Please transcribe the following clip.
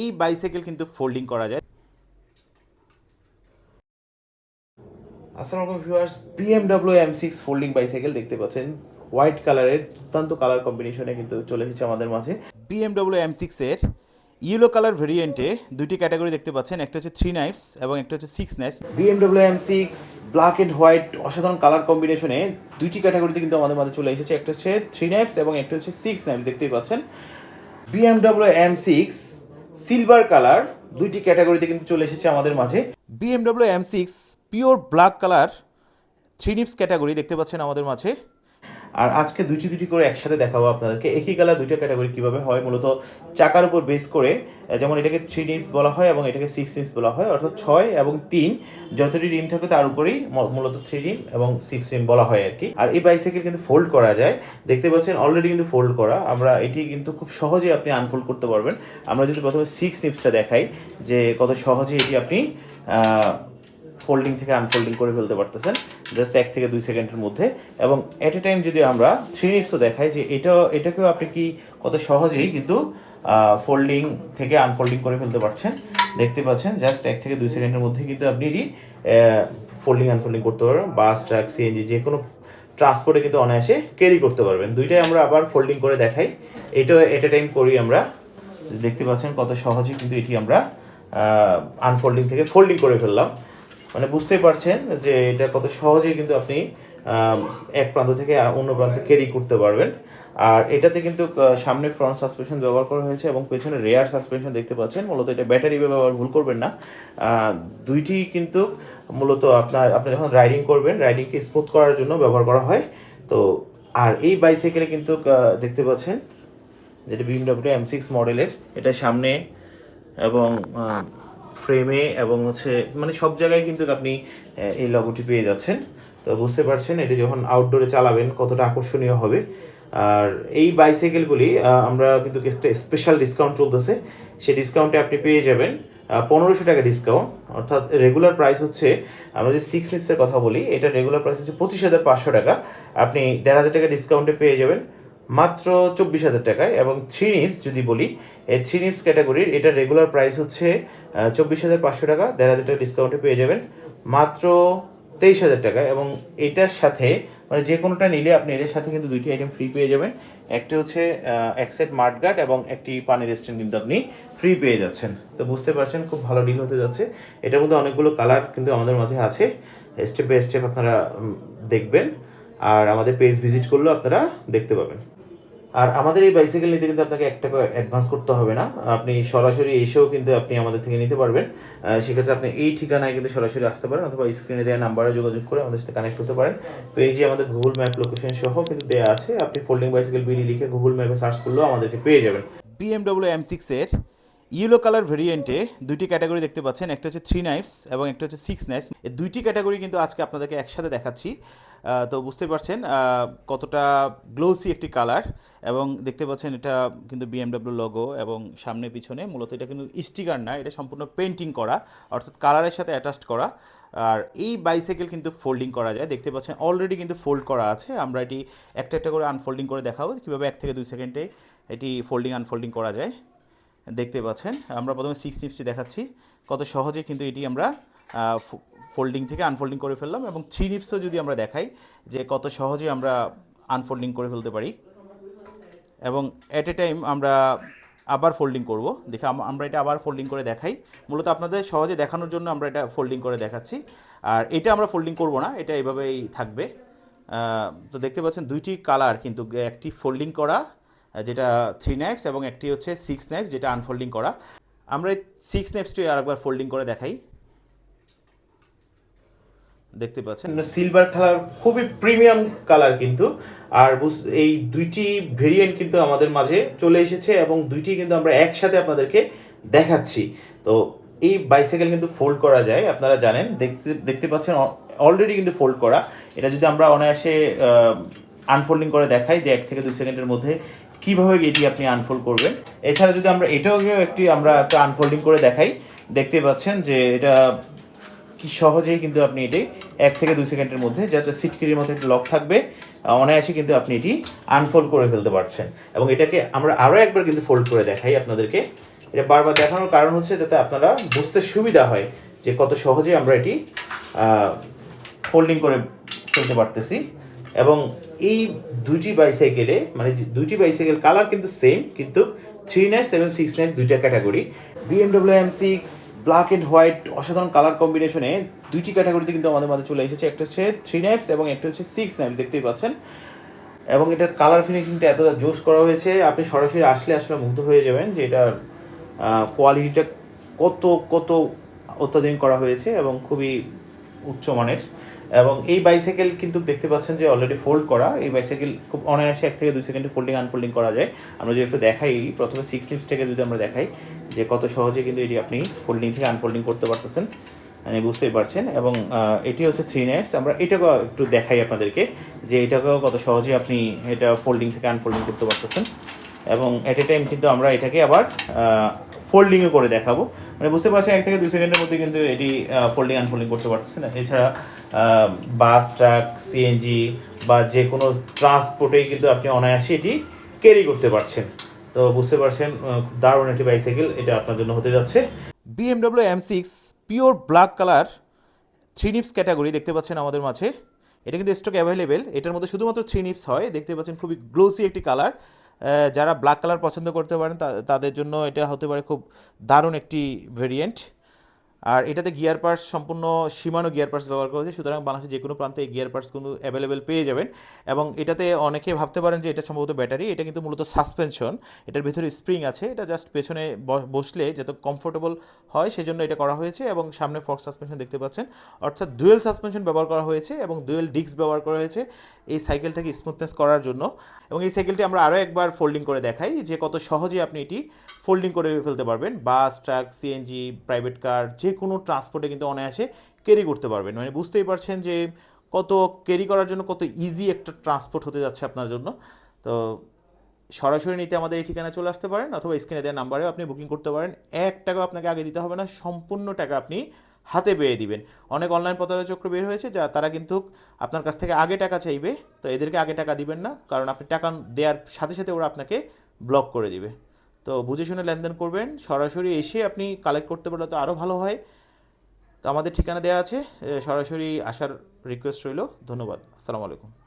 এই বাইসাইকেল কিন্তু ফোল্ডিং করা যায়। আসসালামু আলাইকুম viewers BMW M six folding bicycle দেখতে পাচ্ছেন। হোয়াইট কালারের দুর্দান্ত কালার কম্বিনেশনে কিন্তু চলে এসেছে আমাদের মাঝে। বিএমডব্লিউ এম সিক্সের ইয়েলো কালার ভেরিয়েন্টে দুটি ক্যাটাগরি দেখতে পাচ্ছেন। একটা হচ্ছে থ্রি নাইফস এবং একটা হচ্ছে six knives BMW M six black and white অসাধারণ কালার কম্বিনেশনে দুইটি ক্যাটাগরিতে কিন্তু আমাদের মাঝে চলে এসেছে। একটা হচ্ছে থ্রি নাইফস এবং একটা হচ্ছে সিক্স নাইফস দেখতেই পাচ্ছেন। BMW M six silver colour দুইটি ক্যাটাগরিতে কিন্তু চলে এসেছে আমাদের মাঝে। BMW M six pure black colour three nips category দেখতে পাচ্ছেন আমাদের মাঝে। আর আজকে দুইটি দুটি করে একসাথে দেখাবো আপনাদেরকে। একই কালার দুইটা ক্যাটাগরি কীভাবে হয়, মূলত চাকার উপর বেস করে যেমন এটাকে থ্রি নিপস বলা হয় এবং এটাকে সিক্স নিপস বলা হয়, অর্থাৎ ছয় এবং তিন, যতটি রিম থাকবে তার উপরেই মূলত থ্রি রিম এবং সিক্স রিম বলা হয় আর কি আর এই বাইসাইকেল কিন্তু ফোল্ড করা যায়। দেখতে পাচ্ছেন অলরেডি কিন্তু ফোল্ড করা। আমরা এটি কিন্তু খুব সহজেই আপনি আনফোল্ড করতে পারবেন। আমরা যদি প্রথমে সিক্স নিপসটা দেখাই, যে কত সহজে এটি আপনি ফোল্ডিং থেকে আনফোল্ডিং করে ফেলতে পারতেছেন। জাস্ট এক থেকে দুই সেকেন্ডের মধ্যে। এবং এট এ টাইম যদি আমরা থ্রি নিপসও দেখাই যে এটা, এটাকেও আপনি কি কত সহজেই কিন্তু ফোল্ডিং থেকে আনফোল্ডিং করে ফেলতে পারছেন। দেখতে পাচ্ছেন জাস্ট এক থেকে দুই সেকেন্ডের মধ্যে কিন্তু আপনি এটি ফোল্ডিং আনফোল্ডিং করতে পারবেন বাস ট্রাক সিএনজি যে কোনো ট্রান্সপোর্টে কিন্তু অনায়াসে ক্যারি করতে পারবেন। দুইটাই আমরা আবার ফোল্ডিং করে দেখাই। এটা এট এ টাইম করি আমরা দেখতে পাচ্ছেন কত সহজে কিন্তু এটি আমরা আনফোল্ডিং থেকে ফোল্ডিং করে ফেললাম। মানে বুঝতেই পারছেন যে এটা কত সহজেই কিন্তু আপনি এক প্রান্ত থেকে অন্য প্রান্তে ক্যারি করতে পারবেন। আর এটাতে কিন্তু সামনে ফ্রন্ট সাসপেনশন ব্যবহার করা হয়েছে এবং পেছনে রেয়ার সাসপেনশন দেখতে পাচ্ছেন। মূলত এটা ব্যাটারি ব্যবহার, ভুল করবেন না। দুইটি কিন্তু মূলত আপনার, আপনি যখন রাইডিং করবেন রাইডিংকে স্মুথ করার জন্য ব্যবহার করা হয়। তো, আর এই বাইসাইকেলে কিন্তু দেখতে পাচ্ছেন, যেটা বিএমডব্লিউ এম সিক্স মডেলের এটা সামনে এবং ফ্রেমে এবং হচ্ছে মানে সব জায়গায় কিন্তু আপনি এই লগোটি পেয়ে যাচ্ছেন। তো বুঝতে পারছেন, এটি যখন আউটডোরে চালাবেন কতটা আকর্ষণীয় হবে। আর এই বাইসাইকেলগুলি আমরা কিন্তু একটা স্পেশাল ডিসকাউন্ট চলতেছে। সেই ডিসকাউন্টে আপনি পেয়ে যাবেন পনেরোশো টাকা ডিসকাউন্ট অর্থাৎ রেগুলার প্রাইস হচ্ছে, আমরা যদি সিক্স লিপসের কথা বলি, এটা রেগুলার প্রাইস হচ্ছে পঁচিশ হাজার পাঁচশো টাকা। আপনি দেড় হাজার টাকা ডিসকাউন্টে পেয়ে যাবেন। মাত্র চব্বিশ হাজার টাকায় এবং থ্রি নিপস যদি বলি, এই থ্রি নিপস ক্যাটাগরির এটা রেগুলার প্রাইস হচ্ছে চব্বিশ হাজার পাঁচশো টাকা। দেড় হাজার টাকা ডিসকাউন্টে পেয়ে যাবেন। মাত্র তেইশ হাজার টাকা এবং এটার সাথে মানে যে কোনোটা নিলে আপনি এটার সাথে কিন্তু দুইটি আইটেম ফ্রি পেয়ে যাবেন। একটা হচ্ছে একসেট মার্টগার্ড এবং একটি পানির স্ট্যান্ড কিন্তু আপনি ফ্রি পেয়ে যাচ্ছেন। তো বুঝতে পারছেন, খুব ভালো ডিল হতে যাচ্ছে। এটার মধ্যে অনেকগুলো কালার কিন্তু আমাদের মাঝে আছে। স্টেপ বাই স্টেপ আপনারা দেখবেন। আর আমাদের পেজ ভিজিট করলেও আপনারা দেখতে পাবেন। আর আমাদের এই বাইসাইকেল নিতে কিন্তু আপনাকে এক টাকা অ্যাডভান্স করতে হবে না। আপনি সরাসরি এসেও কিন্তু আপনি আমাদের থেকে নিতে পারবেন। সেক্ষেত্রে আপনি এই ঠিকানায় কিন্তু সরাসরি আসতে পারেন অথবা স্ক্রিনে দেওয়া নাম্বারে যোগাযোগ করে আমাদের সাথে কানেক্ট হতে পারেন। পেজে আমাদের গুগল ম্যাপ লোকেশন সহ কিন্তু দেওয়া আছে। আপনি ফোল্ডিং বাইসাইকেল বিডি লিখে গুগল ম্যাপে সার্চ করলেও আমাদেরকে পেয়ে যাবেন। বিএমডব্লিউ এম সিক্সের ইয়েলো কালার ভেরিয়েন্টে দুইটি ক্যাটাগরি দেখতে পাচ্ছেন, একটা হচ্ছে থ্রি নাইফস এবং একটা হচ্ছে সিক্স নাইফস এই দুইটি ক্যাটাগরি কিন্তু আজকে আপনাদেরকে একসাথে দেখাচ্ছি। তো বুঝতে পারছেন কতটা গ্লোসি একটি কালার এবং দেখতে পাচ্ছেন এটা কিন্তু বিএমডব্লিউ লগো এবং সামনে পিছনে মূলত এটা কিন্তু স্টিকার না, এটা সম্পূর্ণ পেন্টিং করা, অর্থাৎ কালারের সাথে অ্যাটাচড করা। আর এই বাইসাইকেল কিন্তু ফোল্ডিং করা যায়, দেখতে পাচ্ছেন অলরেডি কিন্তু ফোল্ড করা আছে। আমরা এটি একটা একটা করে আনফোল্ডিং করে দেখাবো, কীভাবে এক থেকে দুই সেকেন্ডে এটি ফোল্ডিং আনফোল্ডিং করা যায়। দেখতে পাচ্ছেন। আমরা প্রথমে সিক্স নিপসটি দেখাচ্ছি। কত সহজে কিন্তু এটি আমরা ফোল্ডিং থেকে আনফোল্ডিং করে ফেললাম এবং থ্রি নিপসও যদি আমরা দেখাই যে কত সহজে আমরা আনফোল্ডিং করে ফেলতে পারি। এবং অ্যাট এ টাইম আমরা আবার ফোল্ডিং করব। দেখে আমরা এটা আবার ফোল্ডিং করে দেখাই। মূলত আপনাদের সহজে দেখানোর জন্য আমরা এটা ফোল্ডিং করে দেখাচ্ছি। আর এটা আমরা ফোল্ডিং করব না, এটা এভাবেই থাকবে। তো দেখতে পাচ্ছেন দুইটি কালার কিন্তু একটি ফোল্ডিং করা যেটা থ্রি নাইফস এবং একটি হচ্ছে সিক্স নাইফস যেটা আনফোল্ডিং করা। আমরা এই সিক্স নাইফসটি আরেকবার ফোল্ডিং করে দেখাই। দেখতে পাচ্ছেন? সিলভার কালার খুবই প্রিমিয়াম কালার কিন্তু। আর এই দুইটি ভেরিয়েন্ট কিন্তু আমাদের মাঝে চলে এসেছে এবং দুইটি কিন্তু আমরা একসাথে আপনাদেরকে দেখাচ্ছি। তো এই বাইসাইকেল কিন্তু ফোল্ড করা যায়, আপনারা জানেন। দেখতে দেখতে পাচ্ছেন অলরেডি কিন্তু ফোল্ড করা। এটা যদি আমরা অনায়াসে আনফোল্ডিং করে দেখাই যে এক থেকে দুই সেকেন্ডের মধ্যে কীভাবে এটি আপনি আনফোল্ড করবেন? এছাড়া যদি আমরা এটাও একটি আমরা একটা আনফোল্ডিং করে দেখাই, দেখতে পাচ্ছেন যে এটা কি সহজেই কিন্তু আপনি এটি এক থেকে দুই সেকেন্ডের মধ্যে, যাতে সিটকিরির মতো একটা লক থাকবে, অনায়াসে কিন্তু আপনি এটি আনফোল্ড করে ফেলতে পারছেন। এবং এটাকে আমরা আরও একবার কিন্তু ফোল্ড করে দেখাই আপনাদেরকে। এটা বারবার দেখানোর কারণ হচ্ছে যাতে আপনারা বুঝতে সুবিধা হয় যে কত সহজে আমরা এটি ফোল্ডিং করে ফেলতে পারতেছি। এবং এই দুইটি বাইসাইকেলে মানে দুইটি বাইসাইকেল কালার কিন্তু সেম কিন্তু three nine seven six nine দুইটা category BMW M six black and white অসাধারণ কালার কম্বিনেশনে দুইটি ক্যাটাগরিতে কিন্তু আমাদের মাঝে চলে এসেছে। একটা হচ্ছে থ্রি নাইটস এবং একটা হচ্ছে সিক্স নাইটস দেখতেই পাচ্ছেন। এবং এটার কালার ফিনিশিংটা এতটা জোস করা হয়েছে, আপনি সরাসরি আসলে আসলে মুগ্ধ হয়ে যাবেন যে এটার কোয়ালিটিটা কত কত অত্যাধুনিক করা হয়েছে এবং খুবই উচ্চমানের এবং এই বাইসাইকেল কিন্তু দেখতে পাচ্ছেন যে অলরেডি ফোল্ড করা। এই বাইসাইকেল খুব অনায়াসে এক থেকে দুই সেকেন্ডে ফোল্ডিং আনফোল্ডিং করা যায়। আমরা যদি একটু দেখাই, প্রথমে সিক্স লিপস থেকে যদি আমরা দেখাই, যে কত সহজে কিন্তু এটি আপনি ফোল্ডিং থেকে আনফোল্ডিং করতে পারতেছেন। মানে বুঝতেই পারছেন। এবং এটি হচ্ছে থ্রি নাইটস আমরা এটাকেও একটু দেখাই আপনাদেরকে, যে এটাকেও কত সহজে আপনি এটা ফোল্ডিং থেকে আনফোল্ডিং করতে পারতেছেন। এবং এট এ টাইম কিন্তু আমরা এটাকে আবার ফোল্ডিংও করে দেখাবো। মানে বুঝতে পারছেন, এক থেকে দুই সেকেন্ডের মধ্যে কিন্তু এটি ফোল্ডিং আনফোল্ডিং করতে পারতেছেন এছাড়া বাস ট্রাক সিএনজি বা যে কোনো ট্রান্সপোর্টেই কিন্তু আপনি অনায়াসে এটি ক্যারি করতে পারছেন। তো বুঝতে পারছেন দারুণ একটি বাইসাইকেল এটা আপনার জন্য হতে যাচ্ছে। BMW M six pure black colour three nips category দেখতে পাচ্ছেন আমাদের মাঝে। এটা কিন্তু স্টক অ্যাভেলেবেল এটার মধ্যে শুধুমাত্র থ্রি নিপস হয়। দেখতে পাচ্ছেন খুবই গ্লোসি একটি কালার যারা ব্ল্যাক কালার পছন্দ করতে পারেন তাদের জন্য এটা হতে পারে খুব দারুণ একটি ভেরিয়েন্ট আর এটাতে গিয়ার পার্টস সম্পূর্ণ সীমানো গিয়ার পার্টস ব্যবহার করা হয়েছে। সুতরাং বাংলাদেশের যে কোনো প্রান্তে এই গিয়ার পার্টস কিন্তু অ্যাভেলেবেল পেয়ে যাবেন। এবং এটাতে অনেকে ভাবতে পারেন যে এটা সম্ভবত ব্যাটারি। এটা কিন্তু মূলত সাসপেনশন এটার ভিতরে স্প্রিং আছে। এটা জাস্ট পেছনে বসলে যাতে কমফোর্টেবল হয় সেজন্য এটা করা হয়েছে। এবং সামনে ফক্স সাসপেনশন দেখতে পাচ্ছেন। অর্থাৎ ডুয়েল সাসপেনশন ব্যবহার করা হয়েছে এবং ডুয়েল ডিস্ক ব্যবহার করা হয়েছে এই সাইকেলটাকে স্মুথনেস করার জন্য। এবং এই সাইকেলটি আমরা আরও একবার ফোল্ডিং করে দেখাই যে কত সহজে আপনি এটি ফোল্ডিং করে ফেলতে পারবেন। Bus truck CNG private car যে কোনো ট্রান্সপোর্টে কিন্তু অনায়াসে ক্যারি করতে পারবেন। মানে বুঝতেই পারছেন যে কত ক্যারি করার জন্য কত ইজি একটা ট্রান্সপোর্ট হতে যাচ্ছে আপনার জন্য। তো সরাসরি নিতে আমাদের এই ঠিকানা চলে আসতে পারেন অথবা স্ক্রিনে দেওয়া নাম্বারেও আপনি বুকিং করতে পারেন। এক টাকা আপনাকে আগে দিতে হবে না, সম্পূর্ণ টাকা আপনি হাতে পেয়ে দিবেন। অনেক অনলাইন প্রতারণা চক্র বের হয়েছে যা তারা কিন্তু আপনার কাছ থেকে আগে টাকা চাইবে, তো এদেরকে আগে টাকা দিবেন না, কারণ আপনি টাকা দেওয়ার সাথে সাথে ওরা আপনাকে ব্লক করে দিবে। তো বুঝে শুনে লেনদেন করবেন। সরাসরি এসে আপনি কালেক্ট করতে পারলে তো আরও ভালো হয়। তো আমাদের ঠিকানা দেওয়া আছে। সরাসরি আসার রিকোয়েস্ট রইল। ধন্যবাদ। আসসালামু আলাইকুম।